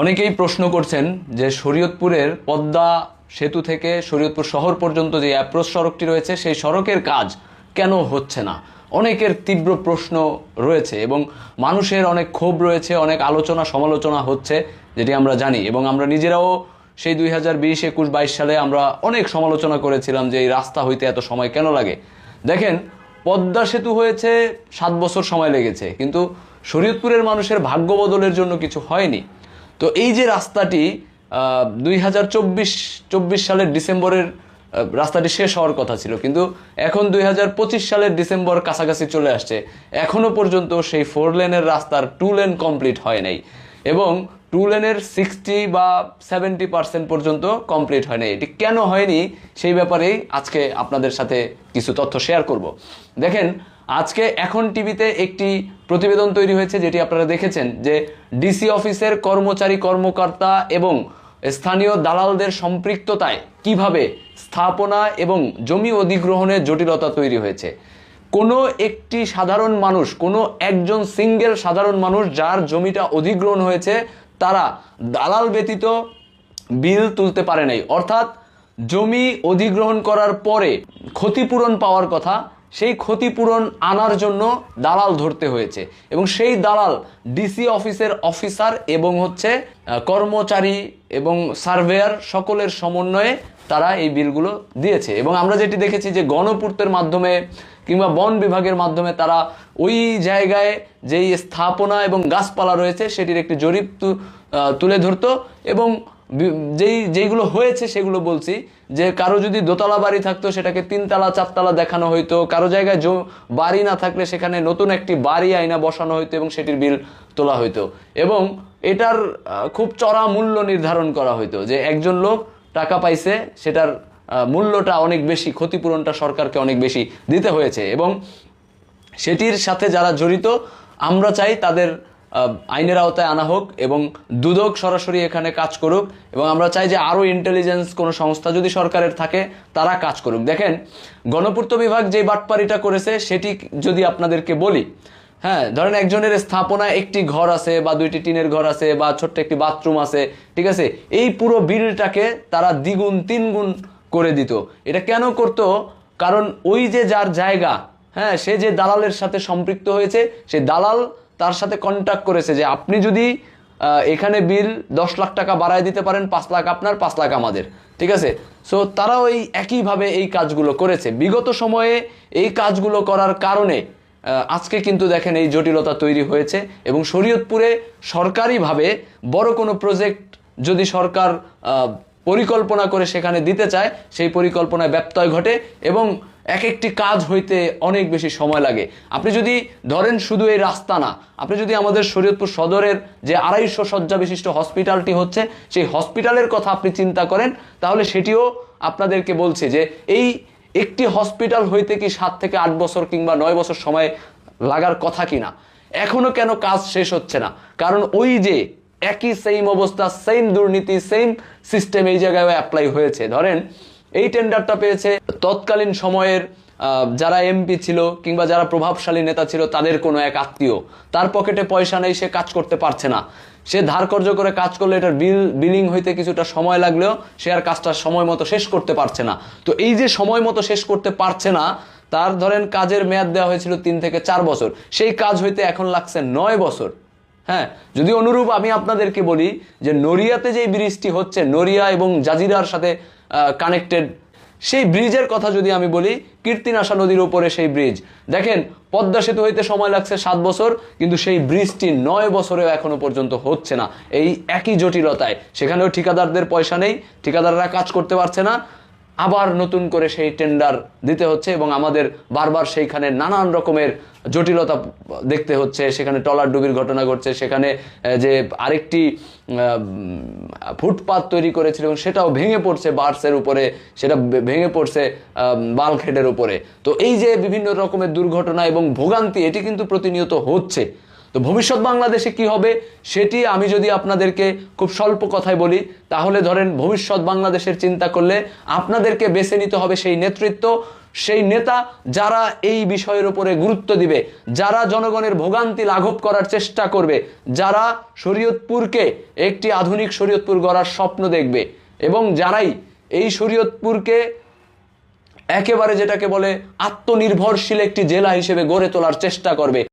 অনেকেই প্রশ্ন করছেন যে শরীয়তপুরের পদ্মা সেতু থেকে শরীয়তপুর শহর পর্যন্ত যে অ্যাপ্রোচ সড়কটি রয়েছে, সেই সড়কের কাজ কেন হচ্ছে না? অনেকের তীব্র প্রশ্ন রয়েছে এবং মানুষের অনেক ক্ষোভ রয়েছে, অনেক আলোচনা সমালোচনা হচ্ছে, যেটি আমরা জানি এবং আমরা নিজেরাও সেই দুই হাজার বিশ একুশ বাইশ সালে আমরা অনেক সমালোচনা করেছিলাম যে এই রাস্তা হইতে এত সময় কেন লাগে। দেখেন, পদ্মা সেতু হয়েছে সাত বছর সময় লেগেছে, কিন্তু শরীয়তপুরের মানুষের ভাগ্য বদলের জন্য কিছু হয়নি। তো এই যে রাস্তাটি দুই হাজার চব্বিশ সালের ডিসেম্বরের রাস্তাটি শেষ হওয়ার কথা ছিল। কিন্তু এখন দুই হাজার পঁচিশ সালের ডিসেম্বর কাছাকাছি চলে আসছে। এখনও পর্যন্ত সেই ফোর লেনের রাস্তার টু লেন কমপ্লিট হয় নাই। এবং টু লেনের সিক্সটি বা সেভেন্টি পার্সেন্ট পর্যন্ত কমপ্লিট হয় নাই। এটি কেন হয়নি সেই ব্যাপারেই আজকে আপনাদের সাথে কিছু তথ্য শেয়ার করব। দেখেন আজকে এখন টিভিতে একটি প্রতিবেদন তৈরি হয়েছে, যেটি আপনারা দেখেছেন, যে ডিসি অফিসের কর্মচারী, কর্মকর্তা এবং স্থানীয় দালালদের সম্পৃক্ততায় কীভাবে স্থাপনা এবং জমি অধিগ্রহণের জটিলতা তৈরি হয়েছে। কোনো একটি সাধারণ মানুষ, কোনো একজন সিঙ্গেল সাধারণ মানুষ যার জমিটা অধিগ্রহণ হয়েছে, তারা দালাল ব্যতীত বিল তুলতে পারে নাই। অর্থাৎ জমি অধিগ্রহণ করার পরে ক্ষতিপূরণ পাওয়ার কথা সেই ক্ষতিপূরণ আনার জন্য দালাল ধরতে হয়েছে। এবং সেই দালাল ডিসি অফিসের অফিসার এবং হচ্ছে কর্মচারী এবং সার্ভেয়ার সকলের সমন্বয়ে তারা এই বিলগুলো দিয়েছে। এবং আমরা যেটি দেখেছি যে গণপূর্তের মাধ্যমে কিংবা বন বিভাগের মাধ্যমে তারা ওই জায়গায় যেই স্থাপনা এবং গাছপালা রয়েছে, সেটির একটি জরিপ তুলে ধরতো। এবং যেই, যেইগুলো হয়েছে সেগুলো বলছি, যে কারও যদি দোতলা বাড়ি থাকতো, সেটাকে তিনতলা, চারতলা দেখানো হইতো, কারও জায়গায় জো- বাড়ি না থাকলে সেখানে নতুন একটি বাড়ি আইনা বসানো হইতো এবং সেটির বিল তোলা হইতো। এবং এটার খুব চড়া মূল্য নির্ধারণ করা হইতো, যে একজন লোক টাকা পাইছে, সেটার মূল্যটা অনেক বেশি, ক্ষতিপূরণটা সরকারকে অনেক বেশি দিতে হয়েছে। এবং সেটির সাথে যারা জড়িত, আমরা চাই তাদের আইনের আওতায় আনা হোক এবং দুদক সরাসরি এখানে কাজ করুক এবং আমরা চাই যে আরও ইন্টেলিজেন্স কোনো সংস্থা যদি সরকারের থাকে, তারা কাজ করুক। দেখেন, গণপূর্ত বিভাগ যে বাটপারিটা করেছে, সেটি যদি আপনাদেরকে বলি হ্যাঁ ধরেন একজনের স্থাপনা একটি ঘর আছে বা দুইটি টিনের ঘর আছে বা ছোট্ট একটি বাথরুম আছে, ঠিক আছে, এই পুরো বিলটাকে তারা দ্বিগুণ, তিনগুণ করে দিত। এটা কেন করতো? কারণ ওই যে যার জায়গা হ্যাঁ সে যে দালালের সাথে সম্পৃক্ত হয়েছে সেই দালাল তার সাথে কন্ট্যাক্ট করেছে যে আপনি যদি এখানে বিল দশ লাখ টাকা বাড়ায় দিতে পারেন, পাঁচ লাখ আপনার, পাঁচ লাখ আমাদের। ঠিক আছে? সো তারা ওই একইভাবে এই কাজগুলো করেছে। বিগত সময়ে এই কাজগুলো করার কারণে আজকে কিন্তু দেখেন এই জটিলতা তৈরি হয়েছে এবং শরীয়তপুরে সরকারিভাবে বড় কোনো প্রজেক্ট যদি সরকার পরিকল্পনা করে সেখানে দিতে চায়, সেই পরিকল্পনায় ব্যত্যয় ঘটে এবং এক একটি কাজ হইতে অনেক বেশি সময় লাগে। আপনি যদি ধরেন শুধু এই রাস্তা না, আপনি যদি আমাদের শরীয়তপুর সদরের যে আড়াইশো শয্যা বিশিষ্ট হসপিটালটি হচ্ছে, সেই হসপিটালের কথা আপনি চিন্তা করেন, তাহলে সেটিও আপনাদেরকে বলছে যে এই একটি হসপিটাল হইতে কি সাত থেকে আট বছর কিংবা নয় বছর সময় লাগার কথা কিনা। এখনও কেন কাজ শেষ হচ্ছে না? কারণ ওই যে একই সেম অবস্থা সেম দুর্নীতি সেম সিস্টেম এই জায়গায় অ্যাপ্লাই হয়েছে। ধরেন, এই টেন্ডারটা পেয়েছে, তৎকালীন সময়ের যারা এমপি ছিল কিংবা যারা প্রভাবশালী নেতা ছিল, তাদের কোনো এক আত্মীয়। তার পকেটে পয়সা নেই, সে কাজ করতে পারছে না। সে ধার কর্য করে কাজ করলে এটার বিল বিলিং হইতে কিছুটা সময় লাগলেও সে আর কাজটা সময় মতো শেষ করতে পারছে না। তো এই যে সময় মতো শেষ করতে পারছে না, তার ধরেন কাজের মেয়াদ দেওয়া হয়েছিল তিন থেকে চার বছর। সেই কাজ হইতে এখন লাগছে নয় বছর। হ্যাঁ যদি অনুরূপ আমি আপনাদেরকে বলি যে নড়িয়াতে যে ব্রিজটি হচ্ছে, নড়িয়া এবং জাজিরার সাথে কানেক্টেড সেই ব্রিজের কথা যদি আমি বলি, কীর্তিনাশা নদীর উপরে সেই ব্রিজ। দেখেন, পদ্মা সেতু হইতে সময় লাগছে সাত বছর, কিন্তু সেই ব্রিজটি নয় বছরেও এখনও পর্যন্ত হচ্ছে না। এই একই জটিলতায়। সেখানেও ঠিকাদারদের পয়সা নেই, ঠিকাদাররা কাজ করতে পারছে না। আবার নতুন করে সেই টেন্ডার দিতে হচ্ছে এবং আমাদের বারবার সেইখানে নানান রকমের জটিলতা দেখতে হচ্ছে। সেখানে টলার ডুবির ঘটনা ঘটছে, সেখানে যে আরেকটি ফুটপাত তৈরি করেছিল এবং সেটাও ভেঙে পড়ছে বার্সের উপরে, সেটা ভেঙে পড়ছে বালখেডের উপরে। তো এই যে বিভিন্ন রকমের দুর্ঘটনা এবং ভোগান্তি, এটি কিন্তু প্রতিনিয়ত হচ্ছে। তো ভবিষ্যৎ বাংলাদেশে কি হবে সেটি আমি যদি আপনাদেরকে খুব স্বল্প কথায় বলি, তাহলে ধরেন ভবিষ্যৎ বাংলাদেশের চিন্তা করলে আপনাদেরকে বেছে নিতে হবে সেই নেতৃত্ব, সেই নেতা যারা এই বিষয়ের উপরে গুরুত্ব দিবে, যারা জনগণের ভোগান্তি লাঘব করার চেষ্টা করবে, যারা শরীয়তপুরকে একটি আধুনিক শরীয়তপুর গড়ার স্বপ্ন দেখবে এবং যারাই এই শরীয়তপুরকে একেবারে যেটাকে বলে আত্মনির্ভরশীল একটি জেলা হিসেবে গড়ে তোলার চেষ্টা করবে।